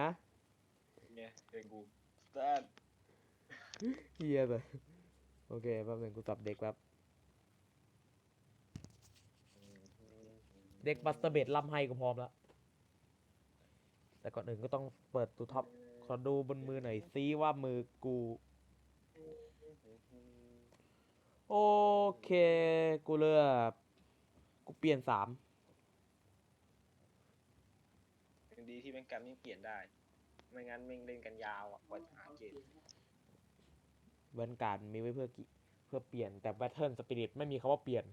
นะเนี่ยเป็นกูสแตนเฮียเลยโอเคแป๊บหนึงกูสับเด็กแป๊บเด็กบัสเตอร์เบดลำไฮก็พร้อมแล้ว แต่ก่อนอื่นก็ต้องเปิดตัวท็อปขอดูบนมือหน่อยซิว่ามือกู โอเค กูเลือกกูเปลี่ยนสาม ยัง ดีที่แม่งกันไม่เปลี่ยนได้ ไม่งั้นแม่งเล่นกันยาวอะกว่าจะหาเกณฑ์เวนการดมีไว้เพื่อกิเพื่อเปลี่ยนแต่แบทเทิลสปิริตไม่มีคำว่าเปลี่ยน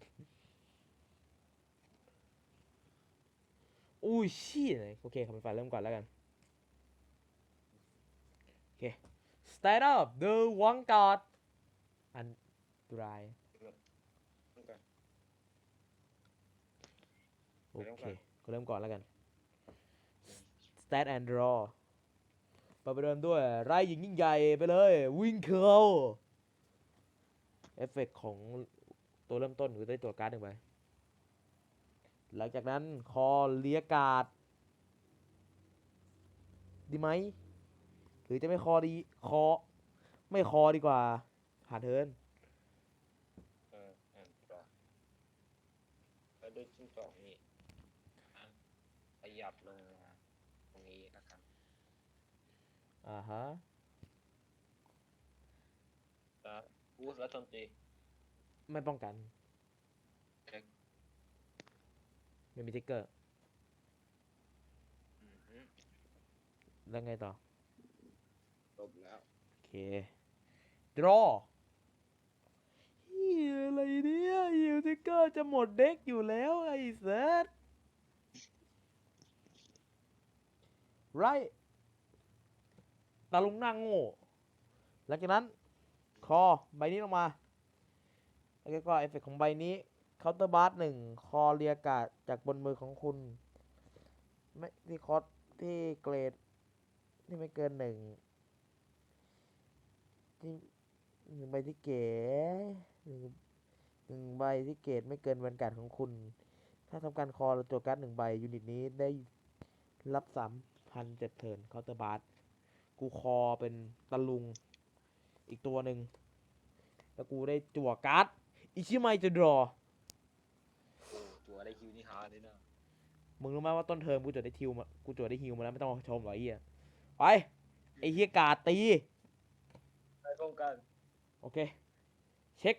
อุ้ยชี้เลยโอเคคำเป็นฝ่ายเริ่มก่อนแล้วกัน โอเค Stand up the Vanguard อันตรายต้องกันโอเริ่มเคก่อนก็เริ่มก่อนแล้วกัน Stand and draw ไปไปเดินด้วยไร่หญิงยิ่งใหญ่ไปเลย วิ่งเคิลเอฟเฟกต์ของตัวเริ่มต้นคือได้ตัวการ์ดหนึ่งใบหลังจากนั้นคอเลียการดดีไหม หรือจะไม่คอดี คอ ไม่คอดีกว่า ผ่านเทินเอออ่านต่อแล้วด้วยจิ้งจอกนี่ขยับลงมาตรงนี้นะครับ อ่าฮะแล้ววูสแล้วโจมตีไม่ป้องกัน เช็คไม่มีทิกเกอร์ อือฮึแล้วไงต่อ จบแล้ว โอเค draw เฮียอะไรเนี่ยฮิวทิกเกอร์จะหมดเด็กอยู่แล้วไอ้เซตไร ตาลุงนั่งโง่หลังจากนั้นคอใบนี้ลงมาแล้วก็เอฟเฟกต์ของใบนี้เคาน์เตอร์บาร์หนึ่งคอเรียกาศจากบนมือของคุณ ไม่ที่คอสที่เกรดที่ไม่เกินหนึ่งที่หนึ่งใบที่เก๋หนึ่งหนึ่งใบที่เกรดไม่เกินวันการดของคุณ ถ้าทำการคอรือตัวการ์ดหนึ่งใบยูนิตนี้ได้รับสามพันเจ็ดเทิร์นเคาน์เตอร์บาร์ กูคอเป็นตะลุง อีกตัวหนึ่ง แล้วกูได้จั่วการ์ดอิชิไมจะดรอโอ้ตัวได้คิวนี่ฮาร์ดเลยนะมึงรู้ไหมว่าต้นเทอมกูจดได้ทิวมา กูจดได้ฮิวมาแล้วไม่ต้องมาชมหรอกไอ้เหี้ย ไป ไอ้เหี้ยกาดตีได้ป้องกันโอเค เช็ค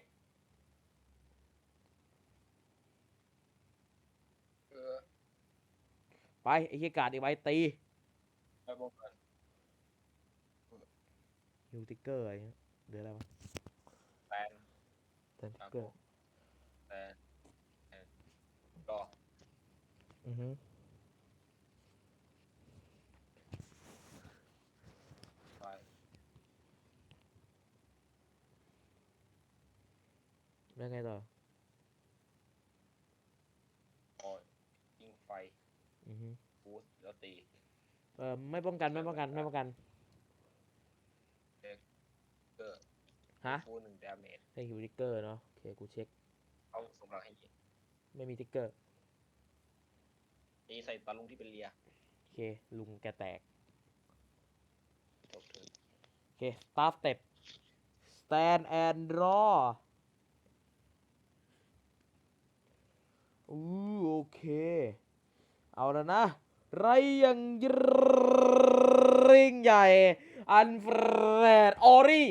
เออไป ไอ้เหี้ยกาดอีกใบตีได้ป้องกัน ฮิวติกเกอร์อะไรเงี้ยเดืออะไรวะแปนเติมครัติบกเกอร์แปนแปนรออือฮึไปแล้วไงต่อออยยิงไฟอือฮึฟูสแล้วตี เอ่อไม่ป้องกันไม่ป้องกันไม่ป้องกัน เกอร์ ฮะฟูหนึ่งดาเมจได้ฮิวติกเกอร์เนาะโอเคกูเช็ค เอาสมรังให้ยิงไม่มีติกเกอร์ตีใส่ตาลุงที่เป็นเลียโอเค ลุงแกแตก จบเทิร์นโอเค start step stand and draw อู้โอเค เอาแล้วนะ ไรยังยิ่งใหญ่ อันเฟรดออรี่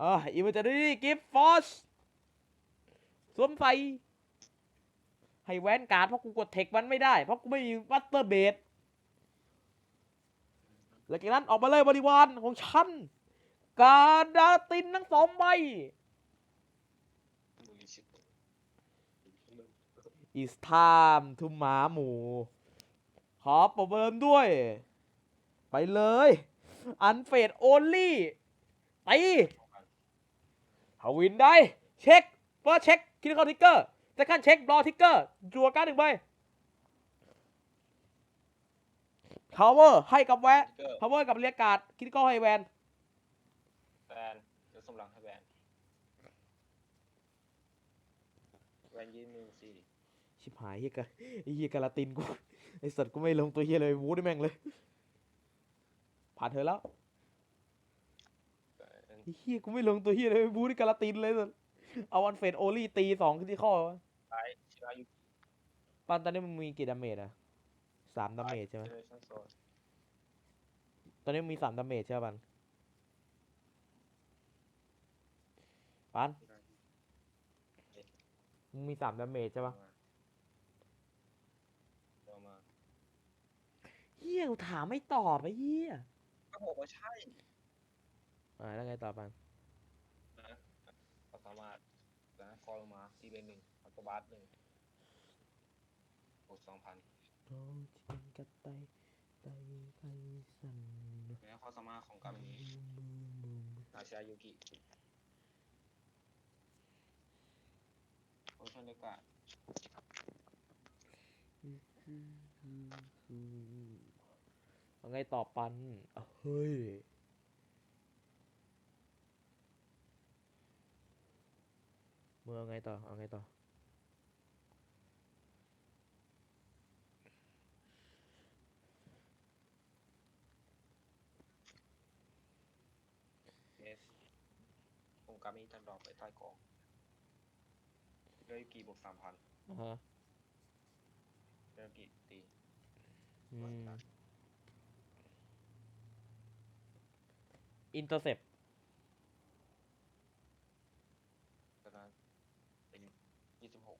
อ่าอิมเมจรี่กิฟฟอสสวมใส่ให้แวนการ์ดเพราะกูกดเทคมันไม่ได้ เพราะกูไม่มีวัตเตอร์เบดหลังจากนั้นออกมาเลยบริวารของฉัน กาดาตินทั้งสองใบบุริชิต It's time to หมาหมู ขอประเบิมด้วย ไปเลย อันเฟดโอลี่ไป ตีฮาวินได้ เช็คเฟิร์เช็คคิดเข้าทิกเกอร์จะขั้นเช็ครอทิกเกอร์จัวการ์ดหนึ่งใบ power ให้กับแวนเกอร์ power กับเรียกการ์ดคิดเข้าให้แวนแบนเดี๋ยวสมรังให้แบนแบนยืนมือสี่ชิบหายเฮียกะไอ้เฮียกาลาตินกูไอสัตว์กูไม่ลงตัวเฮียเลยวูดแม่งเลย ผ่านเธอแล้วแต่อันไอ้ เฮียกูไม่ลงตัวเฮียเลยวูดกาลาตินเลยสัตว์เอาวันเฟดโอลี่ตีสองขึ้นที่ข้อวะท้ายชิรายุปันตอนนี้มึงมีกี่ดาเมจอะสามดาเมจใช่ไหมเจเนอเรชั่นโซนตอนนี้มึงมีสามดาเมจใช่ปะปันปันมึงมีสามดาเมจใช่ปะเอามาเฮียกูถามไม่ตอบไอ้เฮียก็บอกว่าใช่ อ่าแล้วไงต่อปันนะก็สามารถนะคอลงมาตีเป็นหนึ่งอัลตบาสหนึ่งบวกสองพันโอ้ที่เป็นกระต่ายไตไก่สั่นแล้วความสามารถของกามินี้บูมบูมนาชิรายุกิโอชันเดกะบูมเอาไงต่อปันอะเฮ้ย มึงเอาไงต่อ เอาไงต่อ เอสของกามิจันดอกไปใต้กองเรยุกิบวกสามพันอ่าฮะเรยุกิตีอืม อินเตอร์เซปจากนั้นเป็นยี่สิบหก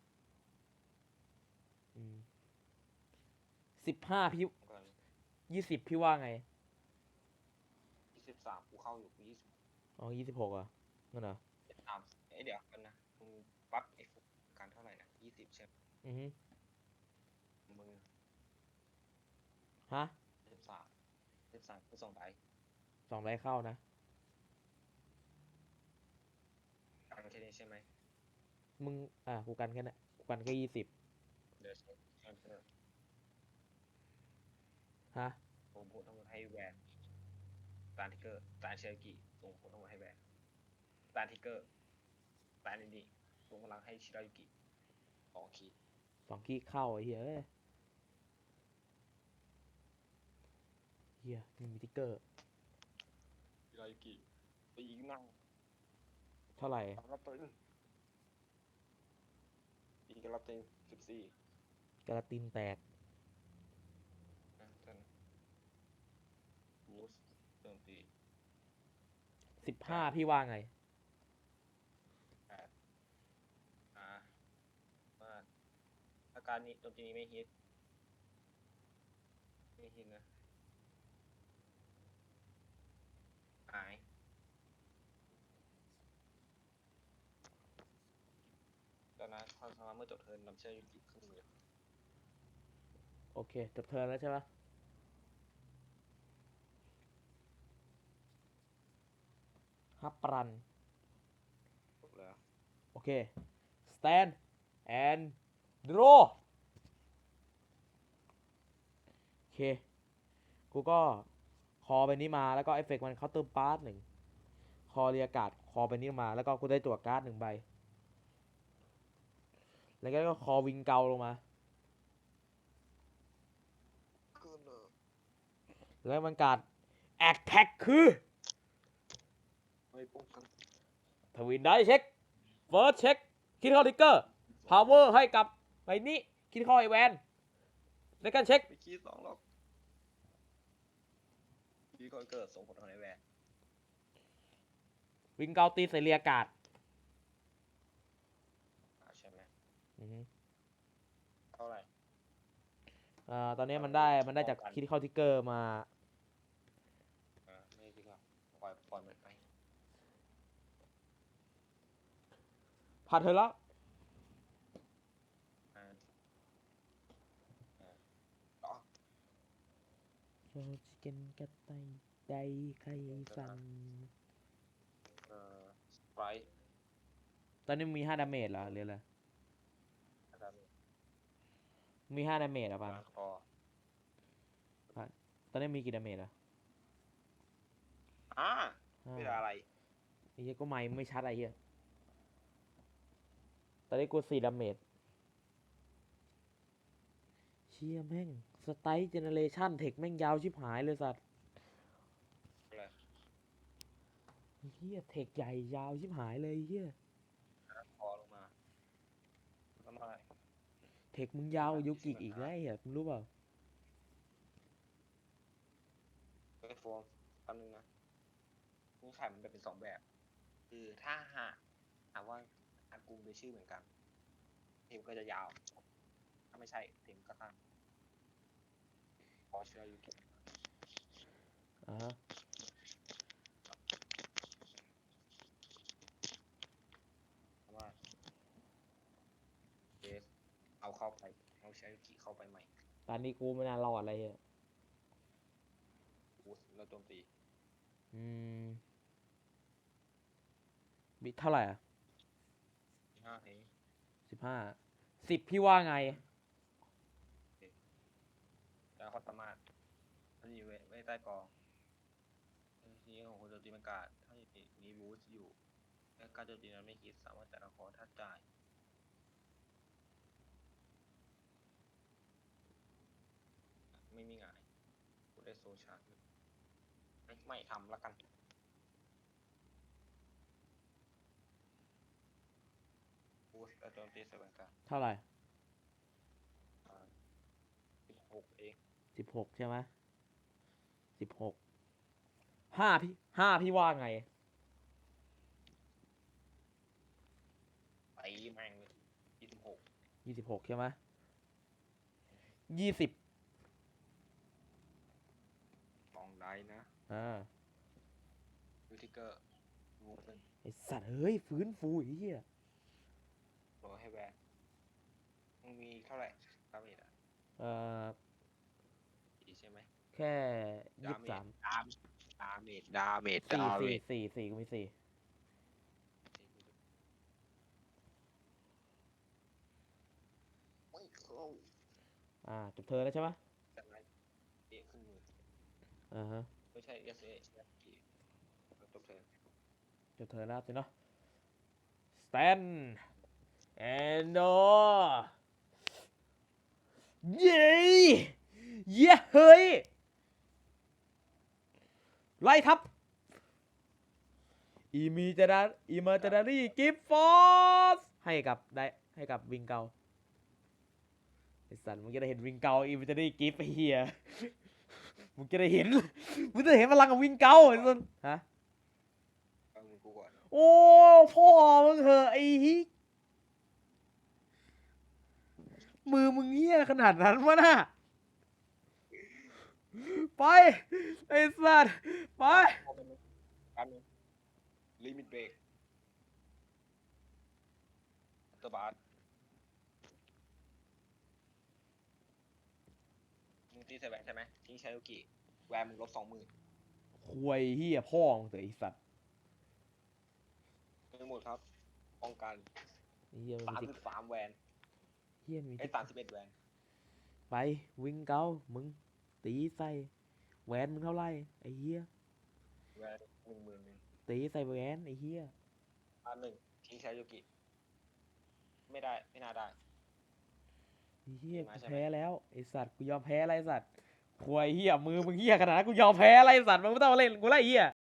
สิบห้าพี่ก่อนยี่สิบพี่ว่าไง ยี่สิบสามกูเข้าอยู่กูยี่สิบอ๋อยี่สิบหกอะนั่นเหรอ สามเอ้ยเดี๋ยวกันนะมึงปั๊บไอ้ฟุกการเท่าไหร่นะยี่สิบใช่ไหมอือฮึมึงฮะสิบสามสิบสามกูสองใบสองไรเข้านะ การแค่นี้ใช่ไหมมึง อะกูกันแค่นั้นกูกันแค่ยี่สิบเดี๋ยวใช้ใช้เพิ่มฮะผมพูดทั้งหมดให้แวนตานทิกเกอร์ตานเชลกิส่งผลทั้งหมดให้แวนตานทิกเกอร์ตานอินดีส่งพลังให้ชิรายุกิสองขีดสองขี้เข้าไอ้เหี้ยเอ้ยเฮียมีมิติกเกอร์ชิรายุกิตีอีกนั่งเท่าไหร่รับตึงอีกรับตึงสิบสี่กระตินแตก นะท่าน บูสโจมตีสิบห้าพี่ว่าไง แปดอ่ามาอาการนี้โจมตีนี้ไม่ฮิตไม่ฮิตนะหายจากนั้นความสามารถเมื่อจบเทิร์นนำเชือกยุกิขึ้นมือ โอเคจบเทิร์นแล้วใช่ปะ ฮับปรันจบแล้วโอเค stand and draw โอเค กูก็คอไปนี้มาแล้วก็เอฟเฟกต์มันเคาน์เตอร์ปาร์ตหนึ่งคอเรียกาศคอไปนี้มา แล้วก็กูได้ตัวการ์ดหนึ่งใบ แล้วก็คอวิงเกาลงมาขึ้นเลยแล้วมันการแอคแท็กคือ ไม่ป้องกันทวินได้เช็คเฟิร์สเช็คคิดเข้าทิกเกอร์พาวเวอร์ให้กับใบนี้คิดเข้าไอแวนแล้วกันเช็คไม่คีสองหรอกคีก่อนเกิดส่งผลทางในแวนวิงเกาตีใส่เรียกาศอ่าใช่ไหมอือฮึเท่าไหร่อ่าตอนนี้มันได้มันได้จากป้องกันคิดเข้าทิกเกอร์มาอ่าไม่ดีกว่าปล่อยปล่อยมันไป ผ่านเธอแล้วอ่าอ่าต่อโรจิเกนกระไตไดไข่สั่นเอ่อสไปร์ตอนนี้มีห้าดาเมจเหรอหรืออะไรนะครับมีห้าดาเมจเหรอะปันมาคอตอนนี้มีกี่ดาเมจอะอ่าห้าไม่ได้อะไรไอ้เหี้ยก็ไม่ไม่ชัดไอ้เหี้ย ตอนนี้กูสี่ดาเมจเชี่ยแม่ง สไตล์เจเนเรชันเทคแม่งยาวชิบหายเลยสัตว์อะไรเฮียเทคใหญ่ยาวชิบหายเลยเฮียคอลงมาแล้วมาเทคมึงยาวกว่ายูกิอีกแล้วไอ้เหี้ยมึงรู้เปล่าเฮ้ยโฟมแป๊บนึงนะนี่ไข่มันแบ่งเป็นสองแบบ คือถ้าหากหากว่าอา กูเป็นชื่อเหมือนกันเทมก็จะยาว ถ้าไม่ใช่เทมก็ตั้งพอเชื่อยูกิอ่าฮะเพราะว่าเอสเอาเข้าไป เอาเชื่อยูกิเข้าไปใหม่ตอนนี้กูไม่น่ารอดอะไรเหี้ยบูสแล้วโจมตีอืมบิเท่าไหร่อะ ห้าเพลงสิบห้าสิบพี่ว่าไง แล้วเขาสามารถถ้าอยู่ไว้ไว้ใต้กองทีของคุณโจมตีมันกาดถ้ามีบูสอยู่และการโจมตีนั้นไม่คิดสามารถแต่ละคอถ้าจ่ายไม่มีหงายกูได้โซชาร์จไม่ไม่ทำละกันบูสแล้ว โจมตีใส่แวนการ์ดเท่าไหร่สิบหกเองสิบหกใช่ไหมสิบหกห้าพี่ห้าพี่ว่าไง ไปแม่งเลยยี่สิบหกยี่สิบหกใช่ไหมยี่สิบสองได้นะอ่ายูทิกเกอร์วูฟเป็นไอสัตว์ เฮ้ย ฟื้นฟูไอ้เหี้ย โรให้แวนมึงมีเท่าไหร่ดาเมจอะเอ่อสี่ใช่ไหมแค่ยี่สิบสามดาเมจดาเมจดาเมจสี่ดาเมสี่จสี่สี่กูมีสี่ไม่เข้าอ่าจบเธอแล้วใช่ไหมแต่ไรเอะขึ้นมืออ่าฮะไม่ใช่เอสเอใช่กี่จบเทิร์นจบเธอแล้วสิเนาะ stand and เย้เย้เฮ้ย ไล่ทับ อีมีจะดาอีเมอร์จะดารี่กิฟฟอสให้กับได้ให้กับวิงเกาไอสัตว์มึงจะได้เห็นวิงเกาอีเมอร์จะได้กิฟไอ้เฮียมึงจะได้เห็นมึงจะได้เห็นพลังของวิงเกาไอ้สัสฮะเอามือกูก่อนโอ้ พ่อมึงเหอะไอ้ฮิ มือมึงเหี้ยขนาดนั้นวะน่ะไป ไอ้สัตว์ไปเอาไปเลยกันนึงลิมิตเบรกตัวบาสมึงตีใส่แวนใช่ไหมทิ้งชายุกิแวนมึงลบสองหมื่นควยเหี้ยพ่อมึงเถอะไอ้สัตว์ไม่หมดครับป้องกันไอ้เหี้ยมันสามมีสิบสามแวน เหี้ยมีไอ้สามสิบเอ็ดแวนไปวิ่งเกามึงตีใส่แหวนมึงเท่าไหร่ไอ้เหี้ยแวนหนึ่งหมื่นหนึ่งตีใส่แหวนไอ้เหี้ยอันหนึ่งทิ้งชายุกิ ไม่ได้ไม่น่าได้ ไอ้เหี้ยมากูใช่ไหมแพ้แล้วไอ้สัตว์กูยอมแพ้อะไรไอ้สัตว์ควยเหี้ยมือมึงเหี้ยขนาดนั้นกูยอมแพ้อะไรไอ้สัตว์มึงไม่ต้องมาเล่นกูไล่เหี้ย